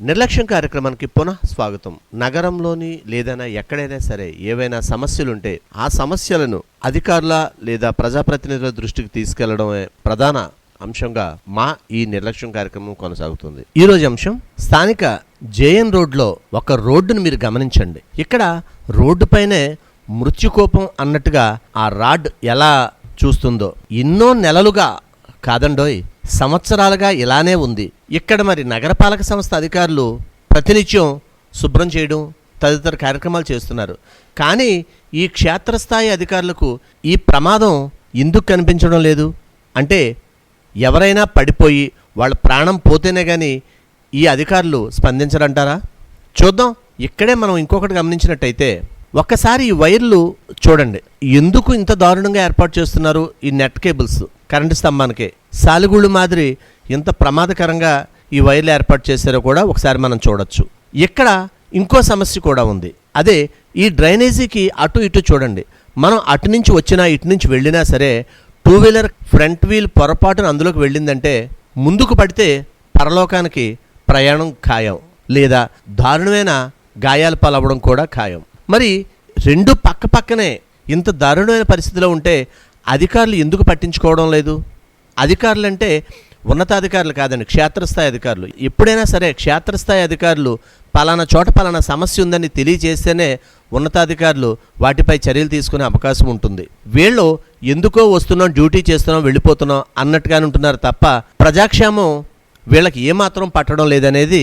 నిర్లక్ష్యం కార్యక్రమానికి పునః స్వాగతం. నగరంలోని లేదైనా ఎక్కడైనా సరే ఏవైనా సమస్యలుంటే ఆ సమస్యలను అధికారుల లేదా ప్రజాప్రతినిధుల దృష్టికి తీసుకెళ్ళడమే ప్రధాన అంశంగా మా ఈ నిర్లక్ష్యం కార్యక్రమం కొనసాగుతుంది. ఈ రోజు అంశం స్థానిక జేఎన్ రోడ్లో ఒక రోడ్డును మీరు గమనించండి. ఇక్కడ రోడ్డు పైనే మృత్యుకోపం అన్నట్టుగా ఆ రాడ్ ఎలా చూస్తుందో ఎన్నో నెలలుగా కాదండోయ్ సంవత్సరాలుగా ఇలానే ఉంది. ఇక్కడ మరి నగరపాలక సంస్థ అధికారులు ప్రతినిత్యం శుభ్రం చేయడం తదితర కార్యక్రమాలు చేస్తున్నారు. కానీ ఈ క్షేత్రస్థాయి అధికారులకు ఈ ప్రమాదం ఎందుకు కనిపించడం లేదు? అంటే ఎవరైనా పడిపోయి వాళ్ళ ప్రాణం పోతేనే కానీ ఈ అధికారులు స్పందించరంటారా? చూద్దాం. ఇక్కడే మనం ఇంకొకటి గమనించినట్టయితే ఒక్కసారి ఈ వైర్లు చూడండి. ఎందుకు ఇంత దారుణంగా ఏర్పాటు చేస్తున్నారు ఈ నెట్ కేబుల్స్? కరెంటు స్తంభానికే. సాలిగూళ్ళు మాదిరి ఇంత ప్రమాదకరంగా ఈ వైర్లు ఏర్పాటు చేశారో కూడా ఒకసారి మనం చూడొచ్చు. ఇక్కడ ఇంకో సమస్య కూడా ఉంది. అదే ఈ డ్రైనేజీకి అటు ఇటు చూడండి. మనం అటు నుంచి వచ్చినా ఇటు నుంచి వెళ్ళినా సరే టూ వీలర్ ఫ్రంట్ వీల్ పొరపాటున అందులోకి వెళ్ళిందంటే ముందుకు పడితే పరలోకానికి ప్రయాణం ఖాయం లేదా దారుణమైన గాయాలు పాలవ్వడం కూడా ఖాయం. మరి రెండు పక్క పక్కనే ఇంత దారుణమైన పరిస్థితిలో ఉంటే అధికారులు ఎందుకు పట్టించుకోవడం లేదు? అధికారులు అంటే ఉన్నతాధికారులు కాదండి క్షేత్రస్థాయి అధికారులు. ఎప్పుడైనా సరే క్షేత్రస్థాయి అధికారులు పలానా చోట పలానా సమస్య ఉందని తెలియజేస్తేనే ఉన్నతాధికారులు వాటిపై చర్యలు తీసుకునే అవకాశం ఉంటుంది. వీళ్ళు ఎందుకో వస్తున్నాం డ్యూటీ చేస్తున్నాం వెళ్ళిపోతున్నాం అన్నట్టుగానే ఉంటున్నారు తప్ప ప్రజాక్షేమం వీళ్ళకి ఏమాత్రం పట్టడం లేదనేది